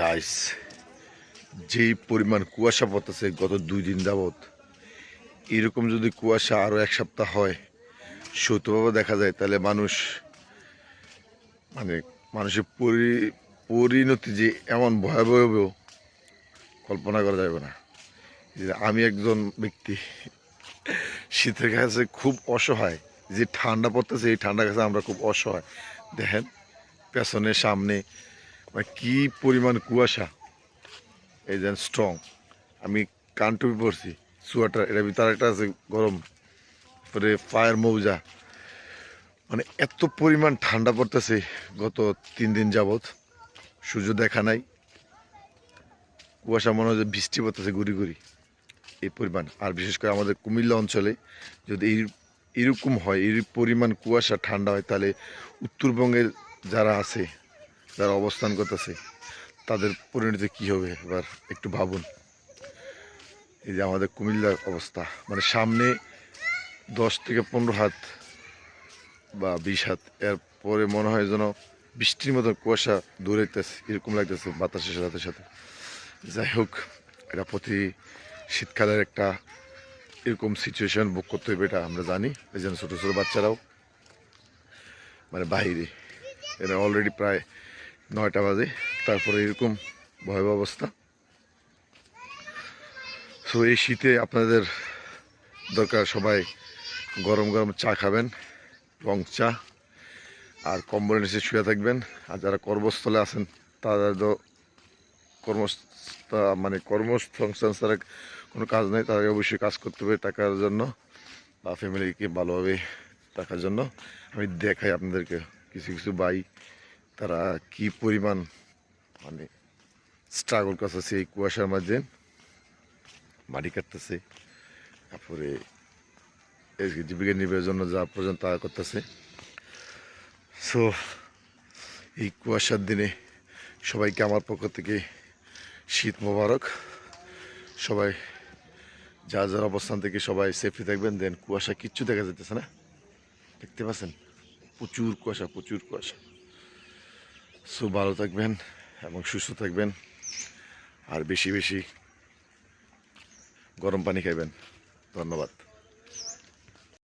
Guys যেই পরিমাণ কুয়াশা পড়তেছে গত দুই দিন যাবৎ, এরকম যদি কুয়াশা আরও এক সপ্তাহ হয়, সত্যভাবে দেখা যায়, তাহলে মানুষ মানে মানুষের পরি, পরিণতি যে এমন ভয়াবহ কল্পনা করা যাবে না। যে আমি একজন ব্যক্তি, শীতের কাছে খুব অসহায়, যে ঠান্ডা পড়তেছে, এই ঠান্ডা কাছে আমরা খুব অসহায়। দেখেন, পেছনে, সামনে মানে কি পরিমাণ কুয়াশা? এই যেন স্ট্রং আমি কান টুপি পরছি সোয়াটার এটা ভিতরে একটা আছে গরম, পরে ফায়ার মৌজা। মানে এত পরিমাণ ঠান্ডা পড়তেছে গত তিন দিন যাবৎ, সূর্য দেখা নাই। কুয়াশা মনে হয় যে বৃষ্টি পড়তেছে ঘুরি ঘুরি। এই পরিমাণ। আর বিশেষ করে আমাদের কুমিল্লা অঞ্চলে যদি এই এরকম হয়, এর পরিমাণ কুয়াশা, ঠান্ডা হয়, তাহলে উত্তরবঙ্গের যারা আছে যারা অবস্থান করতেছে, তাদের পরিণতি কী হবে এবার একটু ভাবুন। এই যে আমাদের কুমিল্লার অবস্থা মানে সামনে দশ থেকে পনেরো হাত বা বিশ হাত, এরপরে মনে হয় যেন বৃষ্টির মতো কুয়াশা দৌড়াইতেছে এরকম লাগতেছে বাতাসের সাথে সাথে। যাই হোক, এটা প্রতি শীতকালের একটা এরকম সিচুয়েশন বুক করতে হবে, এটা আমরা জানি। এই জন্য ছোটো ছোটো বাচ্চারাও মানে বাইরে এটা অলরেডি প্রায় নয়টা বাজে। তারপরে এরকম ভয়াবহ অবস্থা। সো এই শীতে আপনাদের দরকার সবাই গরম গরম চা খাবেন, রং চা, আর কম্বলের নিচে শুয়ে থাকবেন। আর যারা কর্মস্থলে আছেন, তাদের তো কর্ম মানে কর্মসংস্থান ছাড়া কোনো কাজ নেই, তাদের অবশ্যই কাজ করতে হবে টাকার জন্য বা ফ্যামিলিকে ভালোভাবে রাখার জন্য। আমি দেখাই আপনাদেরকে কিছু কিছু বাই তারা কি পরিমাণ মানে স্ট্রাগল করতেছে এই কুয়াশার মাঝে? মাটি কাটতেছে, তারপরে জীবিকা নির্বাহের জন্য যা পর্যন্ত তা করতেছে। সো এই কুয়াশার দিনে সবাইকে আমার পক্ষ থেকে শীত মোবারক। সবাই যা যার অবস্থান থেকে সবাই সেফটি থাকবেন দেন কুয়াশা কিচ্ছু দেখা যেতেছে না। দেখতে পাচ্ছেন? প্রচুর কুয়াশা প্রচুর কুয়াশা। সো ভালো থাকবেন এবং সুস্থ থাকবেন। আর বেশি বেশি গরম পানি খাইবেন। ধন্যবাদ।